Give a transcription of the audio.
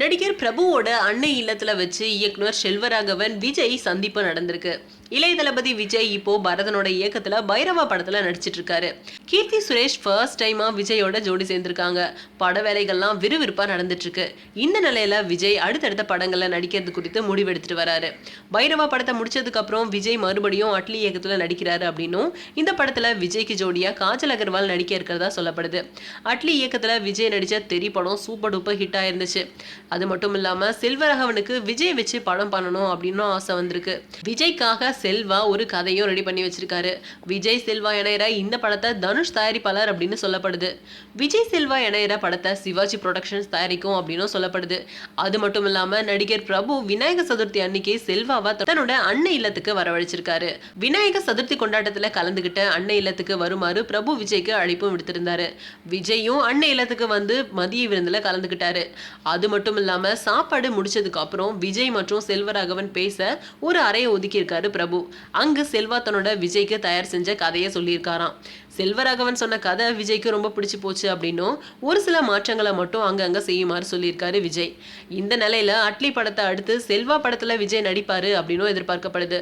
நடிகர் பிரபுவோட அன்னை இல்லத்துல வச்சு இயக்குனர் செல்வராகவன் விஜய் சந்திப்பு நடந்திருக்கு. இளைய தளபதி விஜய் இப்போ பரதனோட இயக்கத்துல பைரவா படத்துல நடிச்சிட்டு இருக்காரு கீர்த்தி சுரேஷ் ஃபர்ஸ்ட் டைமா விஜயோட ஜோடி சேர்ந்திருக்காங்க. பட வேலைகள்லாம் விறுவிறுப்பா நடந்துட்டு இருக்கு இந்த நிலையில விஜய் அடுத்தடுத்த படங்கள்ல நடிக்கிறது குறித்து முடிவெடுத்துட்டு வராரு. பைரவா படத்தை முடிச்சதுக்கு அப்புறம் விஜய் மறுபடியும் அட்லி இயக்கத்துல நடிக்கிறாரு அப்படின்னும் இந்த படத்துல விஜய்க்கு ஜோடியா காஜல் அகர்வால் நடிக்க இருக்கிறதா சொல்லப்படுது. அட்லி இயக்கத்துல விஜய் நடிச்ச தெரி படம் சூப்பர் டூப்பர் ஹிட் ஆயிருந்துச்சு. அது மட்டும் இல்லாமல் செல்வரகவனுக்கு விஜய் வச்சு படம் பண்ணணும் அப்படின்னு ஆசை வந்திருக்கு. விஜய்க்காக செல்வா ஒரு கதையும் ரெடி பண்ணி வச்சிருக்காரு. விஜய் செல்வா இணையற இந்த படத்தை தனுஷ் தயாரிப்பாளர் அப்படின்னு சொல்லப்படுது. விஜய் செல்வா இணையற படத்தை சிவாஜி ப்ரொடக்ஷன்ஸ் தயாரிக்கும் அப்படின்னும் சொல்லப்படுது. அது மட்டும் இல்லாமல் நடிகர் பிரபு விநாயக சதுர்த்தி அன்னைக்கு செல்வாவை தன்னோட அன்னை இல்லத்துக்கு வரவழைச்சிருக்காரு. விநாயக சதுர்த்தி கொண்டாட்டத்தில் கலந்துகிட்ட அன்னை இல்லத்துக்கு வருமாறு பிரபு விஜய்க்கு அழைப்பும் விடுத்திருந்தாரு. விஜயும் அன்னை இல்லத்துக்கு வந்து மதிய விருந்தில் கலந்துகிட்டாரு. அது மட்டும் இல்லாமல் சாப்பாடு முடிச்சதுக்கு அப்புறம் விஜய் மற்றும் செல்வராகவன் பேச ஒரு அறையை ஒதுக்கியிருக்காரு பிரபு. அங்கு செல்வா தன்னோட விஜய்க்கு தயார் செஞ்ச கதையை சொல்லியிருக்காராம். செல்வராகவன் சொன்ன கதை விஜய்க்கு ரொம்ப பிடிச்சி போச்சு அப்படின்னும் ஒரு சில மாற்றங்களை மட்டும் அங்கங்க செய்யுமாறு சொல்லியிருக்காரு விஜய். இந்த நிலையில அட்லி படத்தை அடுத்து செல்வா படத்துல விஜய் நடிப்பாரு அப்படின்னும் எதிர்பார்க்கப்படுது.